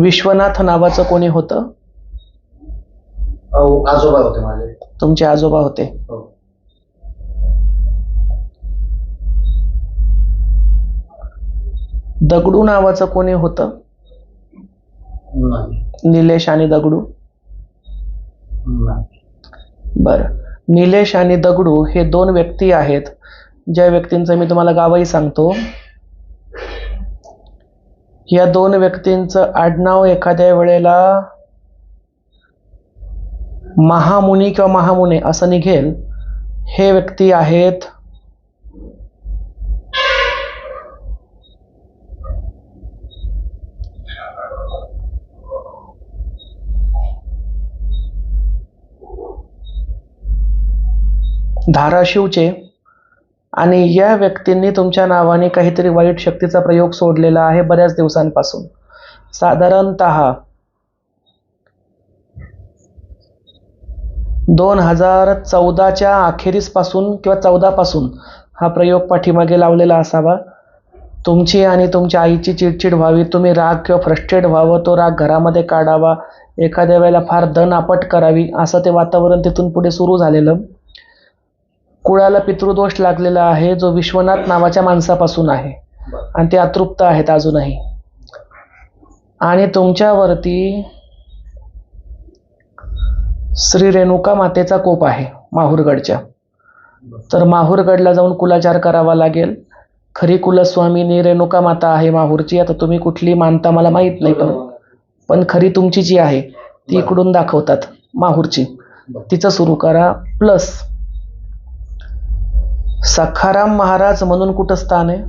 विश्वनाथ नावाचं कोणी होतं? आजोबा होते माझे. तुमचे आजोबा होते. हो. दगडू नावाचं कोणी होतं? नाही. निलेश आणि दगडू? नाही. बरं. निलेश आणि दगडू हे दोन व्यक्ती आहेत. ज्या व्यक्तींचं मी तुम्हाला गावही सांगतो. या दोन व्यक्तींचं आडनाव एखाद्या वेळेला महामुनी किंवा महामुने असं निघेल हे व्यक्ती आहेत धाराशिवचे आणि या व्यक्तींनी तुमच्या नावाने काहीतरी वाईट शक्तीचा प्रयोग सोडलेला आहे बऱ्याच दिवसांपासून. साधारणत दोन हजार चौदाच्या अखेरीसपासून किंवा चौदापासून हा प्रयोग पाठीमागे लावलेला असावा. तुमची आणि तुमच्या आईची चिडचिड व्हावी तुम्ही राग किंवा फ्रस्ट्रेट व्हावं तो राग घरामध्ये काढावा एखाद्या वेळेला फार दन आपट करावी असं ते वातावरण तिथून पुढे सुरू झालेलं. कुळाला पितृदोष लागलेला आहे जो विश्वनाथ नावाच्या माणसापासून आहे. आणि ते अतृप्त आहेत अजूनही. आणि तुमच्यावरती श्री रेणुका मातेचा कोप आहे माहूरगडच्या. तर माहूरगडला जाऊन कुलाचार करावा लागेल. खरी कुलस्वामिनी रेणुका माता आहे माहूरची आता तुम्ही कुठली मानता मला माहीत नाही पण पण खरी तुमची जी आहे ती. इकडून दाखवतात माहूरची. तिचं सुरू करा प्लस सखाराम महाराज म्हणून कुठं स्थान आहे?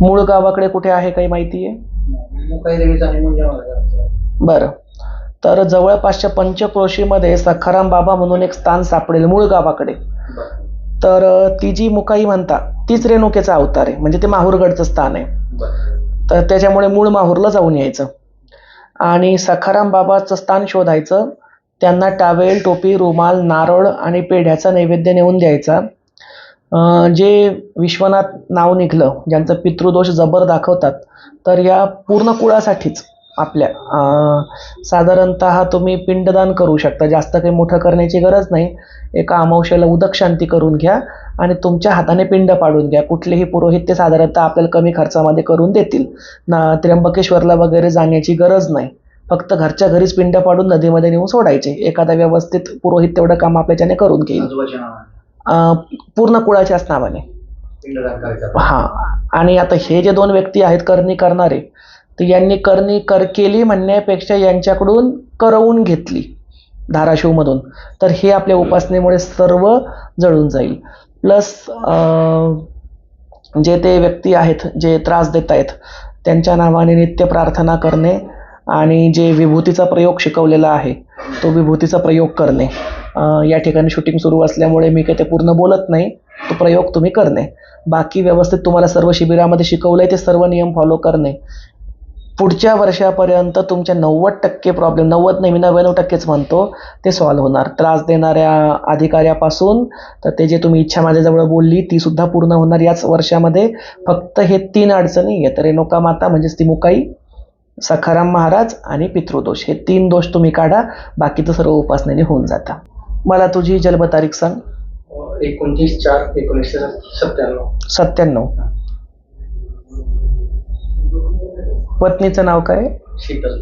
मूळ गावाकडे कुठे आहे काही माहिती आहे? बरं. तर जवळपासच्या पंचक्रोशीमध्ये सखाराम बाबा म्हणून एक स्थान सापडेल मूळ गावाकडे. तर ती जी मुकाई म्हणता तीच रेणुकेचा अवतार आहे. म्हणजे ते माहूरगडचं स्थान आहे. तर त्याच्यामुळे मूळ माहूरला जाऊन यायचं. आणि सखाराम बाबाचं स्थान शोधायचं. त्यांना टावेल टोपी रुमाल नारळ आणि पेढ्याचा नैवेद्य नेऊन द्यायचा. जे विश्वनाथ नाव निघलं ज्यांचं पितृदोष जबर दाखवतात तर या पूर्ण कुळासाठीच आपल्या साधारणत साधारणतः तुम्ही पिंडदान करू शकता. जास्त काही मोठं करण्याची गरज नाही. एका अमावश्याला उदक शांती करून घ्या आणि तुमच्या हाताने पिंड पाडून घ्या. कुठलेही पुरोहित ते साधारणतः आपल्याला कमी खर्चामध्ये करून देतील. ना त्र्यंबकेश्वरला वगैरे जाण्याची गरज नाही. फक्त घरच्या घरीच पिंड पाडून नदीमध्ये नेऊन सोडायचे. एखादा व्यवस्थित पुरोहित तेवढं काम आपल्याच्याने करून घेईल. पूर्ण कुळाच्याच नावाने. हा. आणि आता हे जे दोन व्यक्ती आहेत करणी करणारे तर यांनी करणी कर केली म्हणण्यापेक्षा यांच्याकडून करवून घेतली धाराशिवमधून. तर हे आपल्या उपासनेमुळे सर्व जळून जाईल. प्लस जे ते व्यक्ती आहेत जे त्रास देत आहेत त्यांच्या नावाने नित्य प्रार्थना करणे आणि जे विभूतीचा प्रयोग शिकवलेला आहे तो विभूतीचा प्रयोग करणे. या ठिकाणी शूटिंग सुरू असल्यामुळे मी काही ते पूर्ण बोलत नाही तो प्रयोग तुम्ही करणे. बाकी व्यवस्थित तुम्हाला सर्व शिबिरामध्ये शिकवलंय ते सर्व नियम फॉलो करणे. पुढच्या वर्षापर्यंत तुमच्या नव्वद टक्के प्रॉब्लेम नव्वद नाही मी नव्याण्णव टक्केच म्हणतो ते सॉल्व्ह होणार. त्रास देणाऱ्या अधिकाऱ्यापासून तर ते जे तुम्ही इच्छा माझ्याजवळ बोलली ती सुद्धा पूर्ण होणार याच वर्षामध्ये. फक्त हे तीन अडचणी आहेत. रेणुका माता म्हणजेच ती मुकाई सखाराम महाराज आणि पितृदोष हे तीन दोष तुम्ही काढा बाकीचं सर्व उपासनेने होऊन जातं. मला तुझी जन्मतारीख सांग. एकोणतीस चार एकोणीसशे सत्त्याण्णव. सत्त्याण्णव. पत्नीचं नाव काय? शीतल.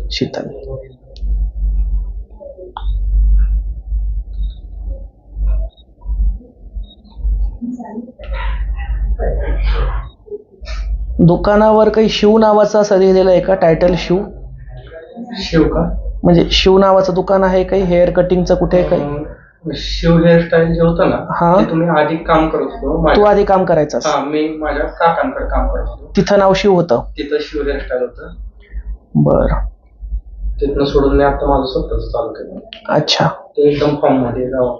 शीतल. दुकानावर काही शिव नावाचं असं लिहिलेलं आहे का? टायटल शिव? शिव का? म्हणजे शिव नावाचं दुकान आहे काही? हेअर कटिंगचं कुठे आहे काही? अं, शिव हेअरस्टाईल जे होतं ना हा. ते तुम्ही आधी काम करत होतो तू माझ्या- आधी काम करायचं हा मी माझ्या काकांकडे काम करत होतो. तिथं नाव शिव होतं. तिथं शिव हेअरस्टाईल होतं. बरं. तिथनं सोडून मी आता माझं स्वतःच चालू केलं. अच्छा. ते एकदम फॉर्ममध्ये जावं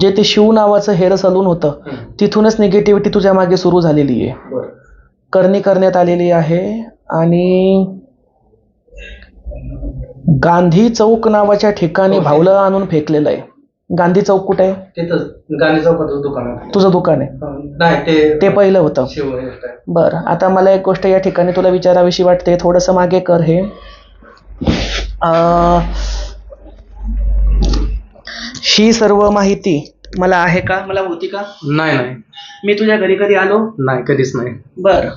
जे ते शिव नावाचं हेअर सलून होतं. तिथूनच निगेटिव्हिटी तुझ्या मागे सुरू झालेली आहे. करणी करण्यात आलेली आहे आणि गांधी चौक नावाच्या ठिकाणी भावलं आणून फेकलेलं आहे. गांधी चौक कुठे? आहे गांधी दुकान. तुझं दुकान आहे. ते ते पहिलं होतं. बरं आता मला एक गोष्ट या ठिकाणी तुला विचारावीशी वाटते. थोडंसं मागे कर हे. अं, ही सर्व माहिती मला आहे का? मला होती का? नाही नाही. मी तुझ्या घरी कधी आलो? नाही कधीच नाही. बरं.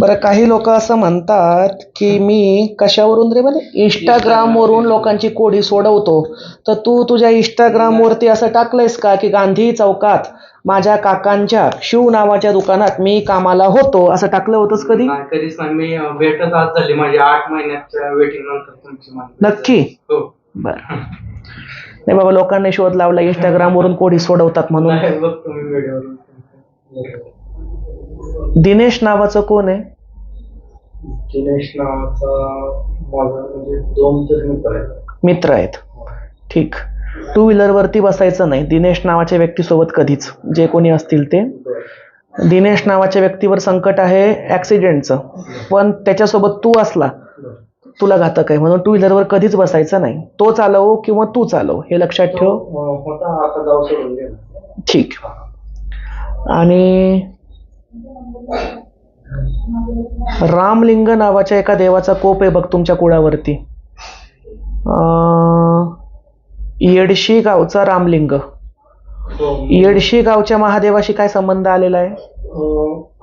बरं काही लोक असं म्हणतात की मी कशावरून रे म्हणे? इंस्टाग्रामवरून लोकांची कोडी सोडवतो. तर तू तुझ्या इंस्टाग्रामवरती असं टाकलंयस का की गांधी चौकात माझ्या काकांच्या शिव नावाच्या दुकानात मी कामाला होतो? असं टाकलं होतंस कधी? नाही कधीच नाही. मी भेटच आज झाली. माझी आठ महिन्याच्या वेटिंग नंतर तुमची माहिती. नक्की? हो. बरं. नाही बाबा लोकांनी शोध लावला इंस्टाग्रामवरून कोडी सोडवतात म्हणून. दिनेश नावाचं कोण आहे? दिनेश नावाचा म्हणजे मित्र आहेत. ठीक. टू व्हीलरवरती बसायचं नाही. दिनेश नावाच्या व्यक्तीसोबत कधीच. जे कोणी असतील ते. दिनेश नावाच्या व्यक्तीवर संकट आहे ॲक्सिडेंटचं पण त्याच्यासोबत तू असला. तुला घातक आहे. म्हणून टू व्हीलरवर कधीच बसायचं नाही. तो चालव किंवा तू चालव हे लक्षात ठेव. ठीक. आणि रामलिंग नावाच्या एका देवाचा कोप आहे बघ तुमच्या कुळावरती. येडशी गावचा रामलिंग. येडशी गावच्या महादेवाशी काय संबंध आलेला आहे?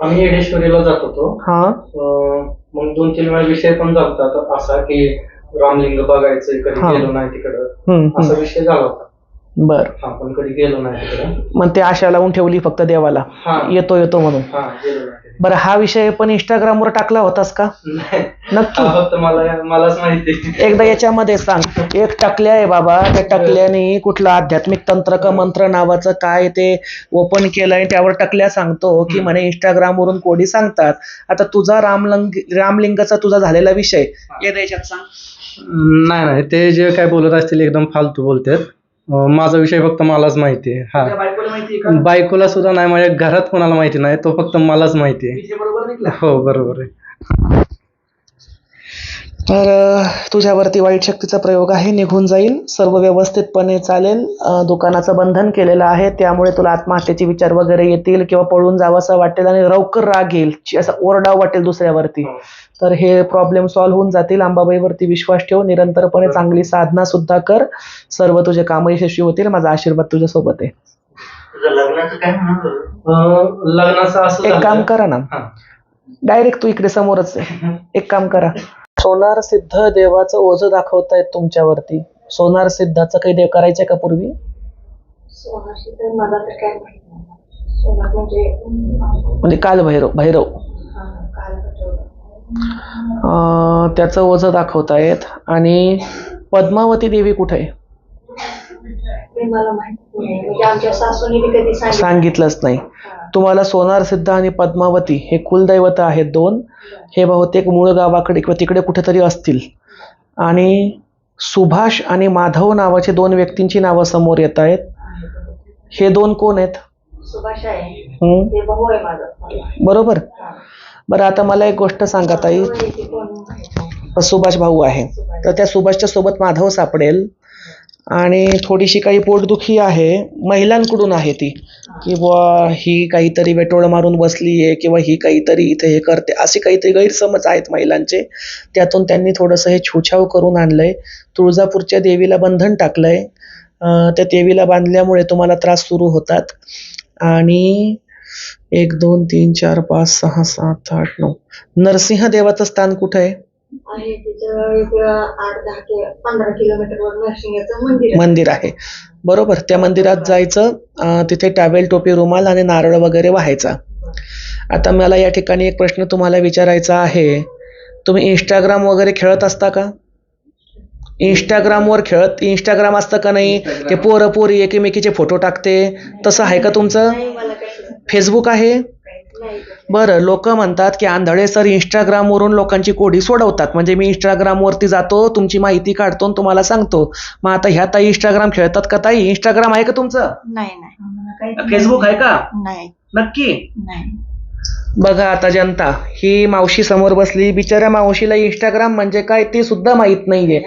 आम्ही येडेश्वरीला जात होतो. हा. अं, मग दोन तीन वेळा विषय पण झाला होता असा की रामलिंग बघायचंय कधी हा. गेलो नाही तिकडं. असा. विषय झाला होता. बर. हा पण कधी गेलो नाही तिकडं. मग ते आशा लावून ठेवली फक्त देवाला. हा. येतो येतो म्हणून. हा गेलो नाही. तिकडे. बरं हा विषय पण इंस्टाग्रामवर टाकला होतास का? नाही. नक्की. फक्त मला मलाच माहिती. एकदा याच्यामध्ये सांग. एक टकल्या आहे बाबा त्या टकल्याने कुठलं आध्यात्मिक तंत्र का मंत्र नावाचं काय ते ओपन केलंय त्यावर टकल्या सांगतो की म्हणे इंस्टाग्राम वरून कोडी सांगतात. आता तुझा रामलिंग रामलिंगाचा तुझा झालेला विषय एकदा याच्यात सांग. नाही नाही ते जे काय बोलत असतील एकदम फालतू बोलतात. अं, माझा विषय फक्त मलाच माहिती आहे. तुझ्या हा बायकोला माहिती आहे का? बायकोला सुद्धा नाही माझ्या घरात कोणाला माहिती नाही तो फक्त मलाच माहिती आहे. विषय बरोबर निघला? हो बरोबर आहे. तर तुझ्यावरती वाईट शक्तीचा प्रयोग आहे निघून जाईल. सर्व व्यवस्थितपणे चालेल. दुकानाचं बंधन केलेलं आहे त्यामुळे तुला आत्महत्येचे विचार वगैरे येतील किंवा पळून जावंसं वाटेल आणि रवकर राग येईल. असा ओरडाव वाटेल दुसऱ्यावरती. हो. तर हे प्रॉब्लेम सॉल्व्ह होऊन जातील. अंबाबाईवरती विश्वास ठेव. निरंतरपणे चांगली साधना सुद्धा कर. सर्व तुझे कामं यशस्वी होतील. माझा आशीर्वाद तुझ्यासोबत आहे. लग्नाचं असं एक. काम करा ना. हा. डायरेक्ट तू इकडे समोरच आहे एक काम करा. सोनार सिद्ध देवाचं ओझं दाखवतायत तुमच्यावरती. सोनार सिद्धाचं काही देव करायचंय का पूर्वी? सोनाशी तर मला तर काय माहीत नाही. सोनार म्हणजे म्हणजे काल भैरव भैरव. हा, काल. अं, त्याचं ओझं दाखवतायत. आणि पद्मावती देवी कुठे आहे? ते मला माहीत नाही. म्हणजे आमच्या सासूने बी कधी सांगितलं सांगितलंच नाही. तुम्हाला सोनार सिद्ध आणि पद्मावती हे कुलदैवत आहेत दोन. हे बहुतेक मूळ गावाकडे किंवा तिकडे कुठेतरी असतील. आणि सुभाष आणि माधव नावाचे दोन व्यक्तींची नावं समोर येत आहेत. हे दोन कोण आहेत? सुभाष आहे. हं? ते भाऊ आहे माझा. बरोबर? बरं आता मला एक गोष्ट सांगा ताई. भाऊ आहे. ते कोण माहीत नाही. सुभाष भाऊ आहे. तर त्या सुभाषच्या सोबत माधव सापडेल. आणि थोडीशी काही पोटदुखी आहे महिलांकडून आहे ती. की बुवा ही काहीतरी वेटोळ मारून बसली आहे किंवा ही काहीतरी इथे हे करते असे काहीतरी गैरसमज आहेत महिलांचे. त्यातून त्यांनी थोडंसं हे छुछाव करून आणलं आहे तुळजापूरच्या देवीला बंधन टाकलं आहे त्या देवीला बांधल्यामुळे तुम्हाला त्रास सुरू होतात. आणि एक दोन तीन चार पाच सहा सात आठ नऊ. नरसिंह देवाचं स्थान कुठं आहे? आहे तिथं एक आठ दहा कि पंधरा किलोमीटरवर नरसिंहाचं मंदिर आहे. मंदिर आहे. बरोबर. त्या मंदिरात जायचं अं, तिथे टावेल टोपी रुमाल आणि नारळ वगैरे व्हायचा. आता मला या ठिकाणी एक प्रश्न तुम्हाला विचारायचा आहे. तुम्ही इंस्टाग्राम वगैरे खेळत असता का? इंस्टाग्रामवर खेळत इंस्टाग्राम असतं का नाही? ते पोरं पोरी एकमेकीचे फोटो टाकते. तसं आहे का तुमचं? नाही मला काही फेसबुक आहे? बरं लोक म्हणतात की आंधळे सर इंस्टाग्रामवरून लोकांची कोडी सोडवतात. म्हणजे मी इंस्टाग्रामवरती जातो तुमची माहिती काढतो आणि तुम्हाला सांगतो. मग आता ह्या ताई इंस्टाग्राम खेळतात का ताई? इंस्टाग्राम आहे का तुमचं? नाही नाही. फेसबुक आहे का? नाही. नक्की? नाही. बघा आता जनता ही मावशी समोर बसली बिचाऱ्या मावशीला इंस्टाग्राम म्हणजे काय ते सुद्धा माहीत नाहीये.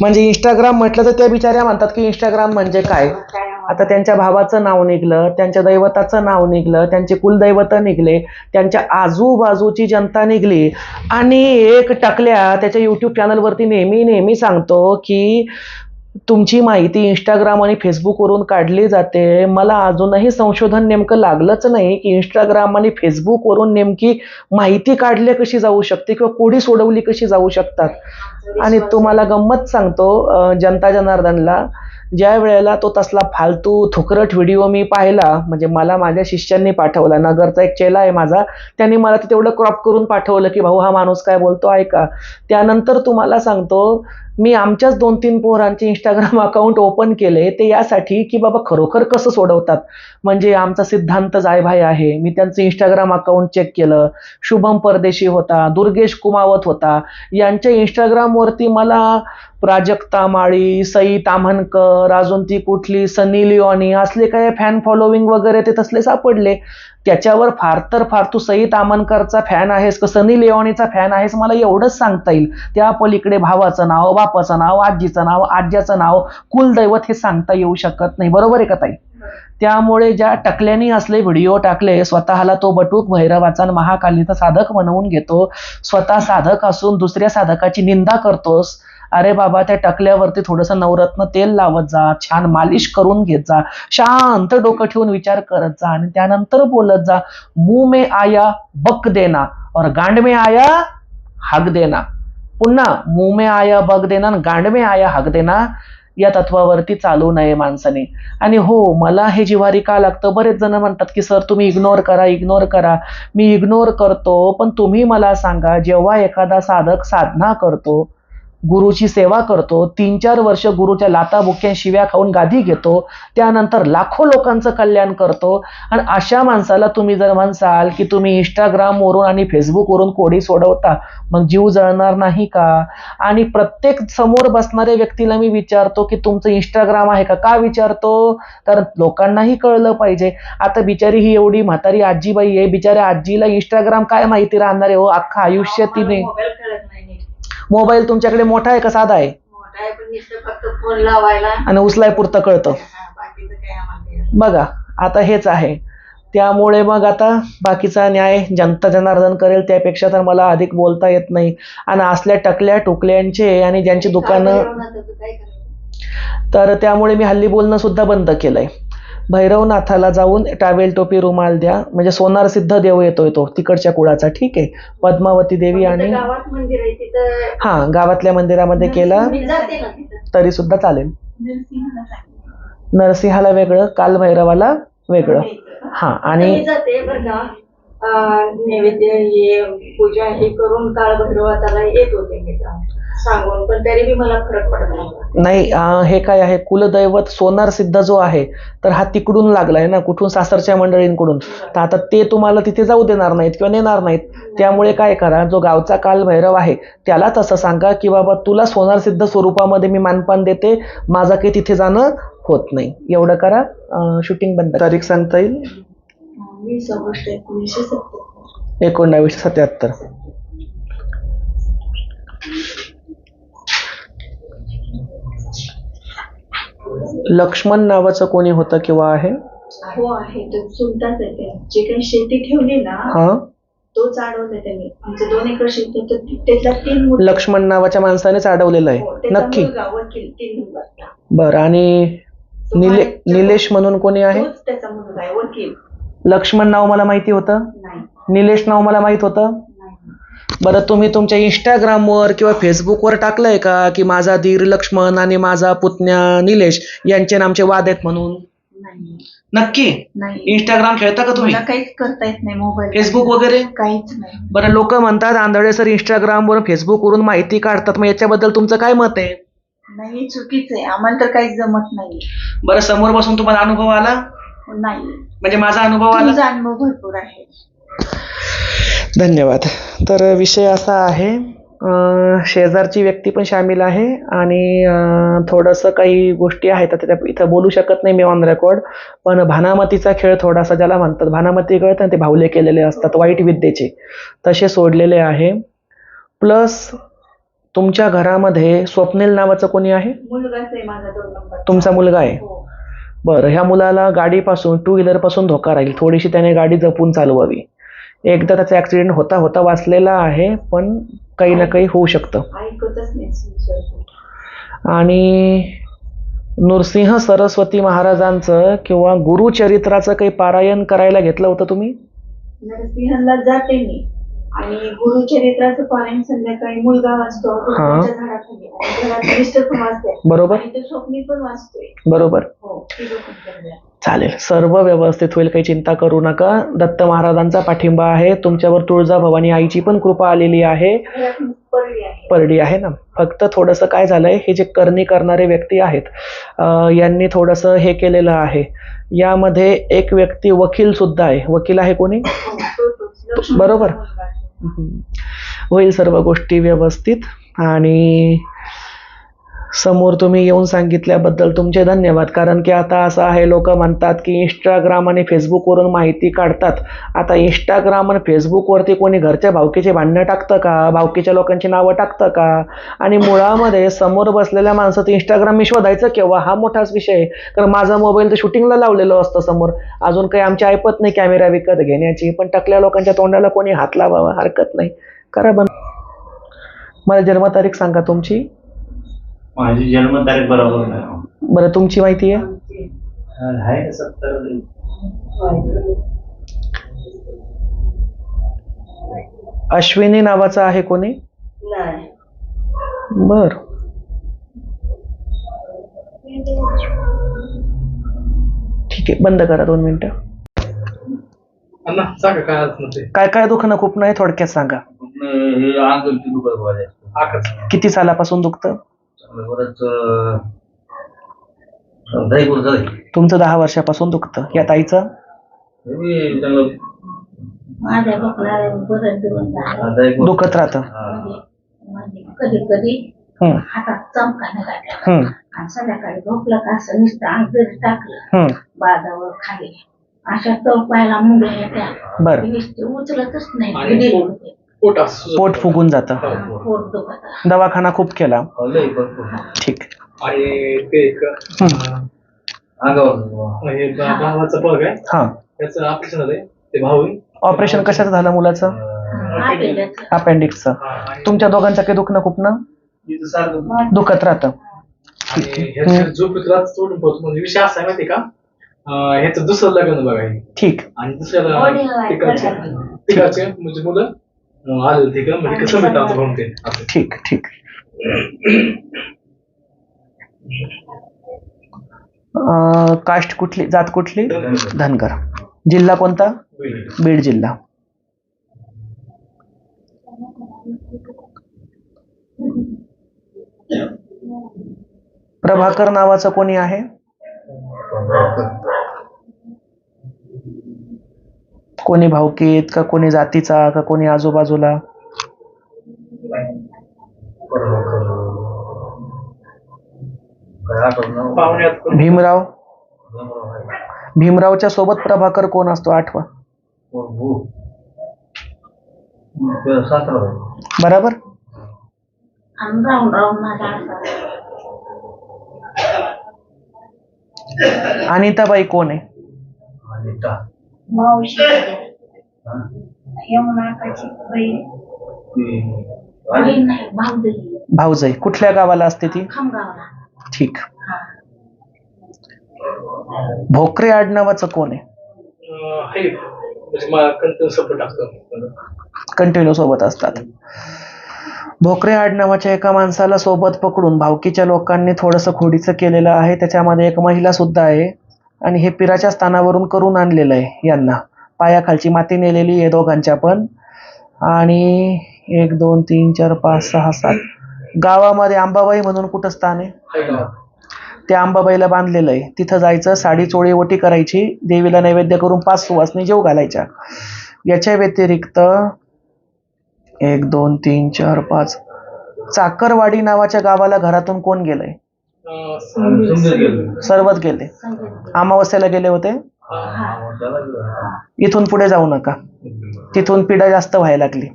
म्हणजे इंस्टाग्राम म्हटलं तर त्या बिचाऱ्या म्हणतात की इंस्टाग्राम म्हणजे काय? काय आता त्यांच्या भावाचं नाव निघलं त्यांच्या दैवताचं नाव निघलं त्यांचे कुलदैवत निघले त्यांच्या आजूबाजूची जनता निघली आणि एक टकल्या त्याच्या युट्यूब चॅनलवरती नेहमी नेहमी सांगतो की तुमची माहिती इंस्टाग्राम आणि फेसबुकवरून काढली जाते. मला अजूनही संशोधन नेमकं लागलंच नाही की इंस्टाग्राम आणि फेसबुकवरून नेमकी माहिती काढली कशी जाऊ शकते किंवा कोडी सोडवली कशी जाऊ शकतात. आणि तुम्हाला गंमत सांगतो जनता जनार्दनला ज्या वेळेला तो तसला फालतू थुकरट व्हिडिओ मी पाहिला म्हणजे मला माझ्या शिष्यांनी पाठवला नगरचा एक चेला आहे माझा त्यांनी मला ते तेवढं क्रॉप करून पाठवलं की भाऊ हा माणूस काय बोलतो ऐका. त्यानंतर तुम्हाला सांगतो मी आमच्याच दोन तीन पोरांचे इंस्टाग्राम अकाउंट ओपन केले ते यासाठी की बाबा खरोखर कसं सोडवतात? म्हणजे आमचा सिद्धांत जायभाई आहे. मी त्यांचं इंस्टाग्राम अकाउंट चेक केलं. शुभम परदेशी होता दुर्गेश कुमावत होता. यांच्या इंस्टाग्रामवरती मला प्राजक्ता माळी सई ताम्हणकर अजून ती कुठली सनी लिओनी असले काय फॅन फॉलोविंग वगैरे ते तसले सापडले. त्याच्यावर फार तर फार तू सई तामनकरचा फॅन आहेस का सनी लिओनीचा फॅन आहेस मला एवढंच सांगता येईल. त्या पलीकडे भावाचं नाव बापाचं नाव आजीचं नाव आज्याचं नाव कुलदैवत हे सांगता येऊ शकत नाही. बरोबर आहे का ताई? त्यामुळे ज्या टकल्यानी असले व्हिडिओ टाकले स्वतःला तो बटूक भैरवाचा आणि महाकालीचा साधक म्हणवून घेतो. स्वतः साधक असून दुसऱ्या साधकाची निंदा करतोस. अरे बाबा त्या टकल्यावरती थोडंसं नवरत्न तेल लावत जा छान मालिश करून घेत जा शांत डोकं ठेवून विचार करत जा आणि त्यानंतर बोलत जा मुंह मे आया बक देना और गांड में आया हक देना. पुन्हा मुंह में आया बक देना आणि गांड में आया हक देना. या तत्वावरती चालू नये माणसाने. आणि हो मला हे जिव्हारी का लागतं? बरेच जण म्हणतात की सर तुम्ही इग्नोर करा इग्नोर करा. मी इग्नोर करतो पण तुम्ही मला सांगा जेव्हा एखादा साधक साधना करतो गुरुची सेवा करतो तीन चार वर्ष गुरुच्या लाता बुक्या शिव्या खाऊन गादी घेतो त्यानंतर लाखो लोकांचं कल्याण करतो. आणि अशा माणसाला तुम्ही जर म्हणसाल की तुम्ही इंस्टाग्रामवरून आणि फेसबुकवरून कोडी सोडवता मग जीव जळणार नाही का? आणि प्रत्येक समोर बसणाऱ्या व्यक्तीला मी विचारतो की तुमचं इंस्टाग्राम आहे का? का विचारतो? कारण लोकांनाही कळलं पाहिजे. आता बिचारी ही एवढी म्हातारी आजीबाई आहे. बिचाऱ्या आजीला इंस्टाग्राम काय माहिती राहणार आहे? हो अख्खं आयुष्य तिने मोबाईल तुमच्याकडे मोठा आहे का साधा आहे? मोठा आहे पण नुसतं फक्त फोन लावायला. आणि उचलाय पुरतं कळतं. हा, बाकीचं काय आम्हाला नाही. बघा आता हेच आहे. त्यामुळे मग आता बाकीचा न्याय जनता जनार्दन करेल त्यापेक्षा तर मला अधिक बोलता येत नाही. आणि असल्या टकल्या टुकल्यांचे आणि ज्यांची दुकानं भैरवनाथाचं काय करायचं? तर त्यामुळे मी हल्ली बोलणं सुद्धा बंद केलंय. भैरवनाथाला जाऊन टावेल टोपी रुमाल द्या. म्हणजे सोनार सिद्ध देव येतोय तो तिकडच्या कुळाचा. ठीक आहे. पद्मावती देवी आणि हा गावातल्या मंदिरामध्ये केला. तरी सुद्धा चालेल. नरसिंहाला वेगळं कालभैरवाला वेगळं. हा आणि नैवेद्य हे पूजा हे करून काळ भैरवाताला येत होते सांगून पण तरी बी मला फरक पडत नव्हता नाही अं, हे काय आहे? कुलदैवत सोनार सिद्ध जो आहे तर हा तिकडून लागलाय ना कुठून? सासरच्या मंडळींकडून. तर आता ते तुम्हाला तिथे जाऊ देणार नाहीत किंवा नेणार नाहीत. त्यामुळे काय करा जो गावचा काल भैरव आहे त्याला तसं सांगा की बाबा तुला सोनार सिद्ध स्वरूपामध्ये मी मानपान देते माझं काही तिथे जाणं होत नाही. एवढं करा शूटिंग बंद तारीख सांगता येईल? एकोणीसशे सत्तर एकोणावीसशे सत्याहत्तर लक्ष्मण नावाचं कोणी होतं किंवा आहे? हो आहे. तो चुलताच आहे ते. जे काही शेती ठेवली ना हा? त्यांनी. आमचं दोन एकर शेती होतं, ते- त्यातल्या तीन मुलं लक्ष्मण नावाच्या माणसानेच अडवलेलं हो, आहे त्याचा नक्की. मुलगा वकील तीन नंबरचा. बरं आणि तो निले बाहेरच्या- निलेश म्हणून कोणी आहे? तोच त्याचा मुलगा आहे वकील. लक्ष्मण नाव मला माहिती होतं? नाही. निलेश नाव मला माहीत होतं? बरं तुम्ही तुमच्या इंस्टाग्रामवर किंवा फेसबुकवर टाकलंय का की माझा धीर लक्ष्मण आणि माझा पुतण्या निलेश यांचे नामचे वाद आहेत म्हणून? नाही. नक्की? नाही. इंस्टाग्राम खेळता का तुम्ही? मला काहीच करता येत नाही मोबाईल फेसबुक वगैरे? काहीच नाही. बरं लोक म्हणतात आंधळे सर इंस्टाग्रामवर फेसबुकवरून माहिती काढतात मग याच्याबद्दल तुमचं काय मत आहे? नाही चुकीचं आहे. आम्हाला तर काहीच जमत नाही. बरं समोर बसून तुम्हाला अनुभव आला? नाही. म्हणजे माझा अनुभव आला? तुमचा अनुभव भरपूर आहे. धन्यवाद. तर विषय असा आहे शेजारची व्यक्ती पण सामील आहे आणि थोडंसं काही गोष्टी आहेत त्या इथं बोलू शकत नाही मी ऑन रेकॉर्ड पण भानामतीचा खेळ थोडासा ज्याला म्हणतात भानामती कळतं ते भावले केलेले असतात वाईट विद्येचे. तसे सोडलेले आहे. प्लस तुमच्या घरामध्ये स्वप्नील नावाचं कोणी आहे? तुमचा मुलगा आहे? हो. बरं ह्या मुलाला गाडीपासून टू व्हीलरपासून धोका राहील थोडीशी त्याने गाडी जपून चालवावी. एकदा त्याचा ॲक्सिडेंट होता होता वाचलेला आहे पण काही ना काही होऊ शकतं. आणि नृसिंह सरस्वती महाराजांचं किंवा गुरुचरित्राचं काही पारायण करायला घेतलं होतं तुम्ही? नरसिंहला जाते मी. आणि गुरुचरित्राचं पारायण संध्याकाळी मुलगा वाचतो हा. तुळशीच्या झाडाखाली आणि घरात मिस्टर पण वाचते बरोबर आणि ते स्वप्नी पण वाचतोय बरोबर हो ती. चालेल सर्व व्यवस्थित होईल काही चिंता करू नका दत्त महाराजांचा पाठिंबा आहे तुमच्यावर तुळजाभवानी आईची पण कृपा आलेली आहे घरात पडली आहे परडी आहे ना फक्त थोडंसं काय झालंय हे जे करणी करणारे व्यक्ती आहेत अं, यांनी थोडंसं हे केलेलं आहे यामध्ये एक व्यक्ती वकील सुद्धा आहे वकील आहे कोणी हो, तो तोच. लक्ष्मण बरोबर. मुलगा. होईल सर्व गोष्टी व्यवस्थित आणि समोर तुम्ही येऊन सांगितल्याबद्दल तुमचे धन्यवाद. कारण की आता असं आहे लोक म्हणतात की इंस्टाग्राम आणि फेसबुकवरून माहिती काढतात. आता इंस्टाग्राम आणि फेसबुकवरती कोणी घरच्या भावकीचे भांडणं टाकतं का? भावकीच्या लोकांची नावं टाकतं का? आणि मुळामध्ये समोर बसलेल्या माणसाचं इंस्टाग्राम मी शोधायचं केव्हा? हा मोठाच विषय आहे. कारण माझा मोबाईल तर शूटिंगला लावलेलं असतं समोर. अजून काही आमची ऐपत नाही कॅमेरा विकत घेण्याची. पण टकल्या लोकांच्या तोंडाला कोणी हात लावावा? हरकत नाही. करा बन मला जन्मतारीख सांगा तुमची. माझी जन्मतारीख बरोबर नाही. बरं तुमची माहिती आहे? आहे सत्तर अश्विनी नावाचं आहे कोणी? नाही. बर. ठीक आहे बंद करा दोन मिनिटं. अण्णा सांगा काय अडचण काय काय दुखणं खूप नाही थोडक्यात सांगा. हे दुखत किती सालापासून दुखतं? तुमचं दहा वर्षापासून दुखतं या ताईचं? माझ्या बरं दिवस झालं दुखत राहतं. म्हणजे कधी कधी हम्म, हातात चमका निघाल्या हम्म, आणि संध्याकाळी झोपलं का असं नुसतं अंग जरी टाकलं हम्म. बाजावर खाली. अशा तळपायला मुंग्या येत्या. बरं. ते नुसते उचलतच नाही. होते. पोट फुगून जातं. दवाखाना खूप केला. ठीक. आणि ते एक भावाचं पग आहे हां. त्याचं ऑपरेशन झालंय. ते भाऊ. ऑपरेशन कशाचं झालं मुलाचं? अपेंडिक्सचं तुमच्या दोघांचं काही दुखणं खूप ना? दुखत राहतं. म्हणजे विषय असा आहे माहिती का? ह्याचं दुसरं लग्न बघा हे. ठीक. आणि दुसऱ्याला. तिकडचे म्हणजे मुलं म्हणजे कसं मिळतं असं. ठीक ठीक अं, कास्ट कुठली? जात कुठली? धनगर. जिल्हा कोणता? होईल. बीड जिल्हा. प्रभाकर नावाचं कोणी आहे? कोणी भावकीत का कोणी जातीचा का कोणी आजूबाजूला? भीमराव. भीमरावच्या सोबत प्रभाकर कोण असतो? आठवा. बरोबर? अनिताबाई कोण आहे? मावशी. हा? यमुनाकाची बहीण ती- बहीण नाही भाऊजई. भाऊजाई कुठल्या गावाला असते ती? खामगावला. ठीक. हा. भोकरे आडनावाचं कोण आहे? म्हणजे कंटिन्यू कंटिन्यू सोबत असतात. भोकरे आडनावाच्या एका माणसाला सोबत पकडून भावकीच्या लोकांनी थोडंसं खोडीचं केलेलं आहे. त्याच्यामध्ये एक महिला सुद्धा आहे. आणि हे पिराच्या स्थानावरून करून आणलेलं आहे यांना. पायाखालची माती नेलेली आहे दोघांच्या पण. आणि एक दोन तीन चार पाच सहा सात. गावामध्ये आंबाबाई म्हणून कुठं स्थान आहे? त्या अंबाबाईला बांधलेलं आहे. तिथं जायचं साडी चोळी ओटी करायची देवीला नैवेद्य करून पाच सुवासनी जेव घालायच्या. याच्या व्यतिरिक्त एक दोन तीन चार पाच. चाकरवाडी नावाच्या गावाला घरातून कोण गेलंय? सर्वच गेले. अमावस्याला गेले होते. इथून पुढे जाऊ नका. तिथून पिढा जास्त व्हायला लागली.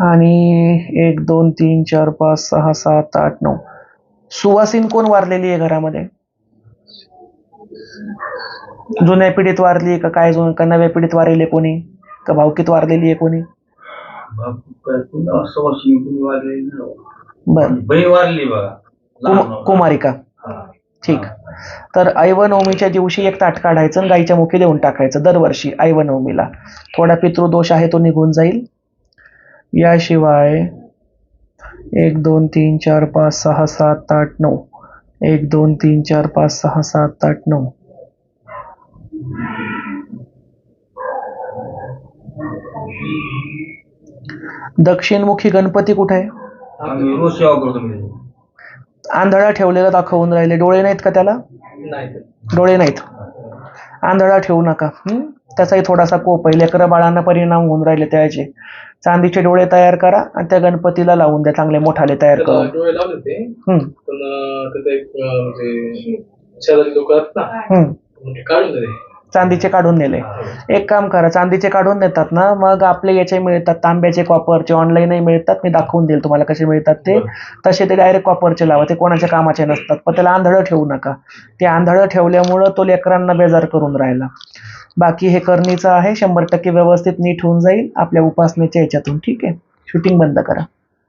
आणि एक दोन तीन चार पाच सहा सात आठ नऊ. सुवासीन कोण वारलेली आहे घरामध्ये? जुन्या पिढीत वारली आहे का काय जुन का नव्या पिढीत वारलेली आहे कोणी? का भावकीत वारलेली आहे कोणी. बर. वारली बघा. कुम-. कुमारिका. ठीक. तर ऐवनवमीच्या दिवशी एक ताट काढायचं आणि गाईच्या मुखी देऊन टाकायचं दरवर्षी ऐवनवमीला. थोडा पितृदोष आहे तो निघून जाईल. याशिवाय एक दोन तीन चार पाच सहा सात आठ नऊ. एक दोन तीन चार पाच सहा सात आठ नऊ. दक्षिणमुखी गणपती कुठे आहे? आम्ही रोज सेवा करतो मी. आंधळा ठेवलेला दाखवून राहिले. डोळे नाहीत का त्याला. डोळे नाहीत. आंधळा ठेवू नका? त्याचाही थोडासा कोप आहे. लेकरं बाळांना परिणाम होऊन राहिले त्याचे. चांदीचे डोळे तयार करा आणि त्या गणपतीला लावून द्या. चांगले मोठाले तयार करून. डोळे लावले ते पण अं, त्याचं एक अं, म्हणजे ते काढून चांदीचे काढून नेले. एक काम करा चांदीचे काढून देतात ना मग आपले याचे मिळतात तांब्याचे कॉपरचे ऑनलाईनही मिळतात मी दाखवून देईल तुम्हाला कसे मिळतात ते. तसे ते डायरेक्ट कॉपरचे लावा ते कोणाच्या कामाचे नसतात पण त्याला आंधळं ठेवू नका. ते आंधळं ठेवल्यामुळं तो लेकरांना बेजार करून राहिला. बाकी हे करणीचं आहे शंभर टक्के व्यवस्थित नीट होऊन जाईल आपल्या उपासनेच्या याच्यातून ठीक आहे? शूटिंग बंद करा.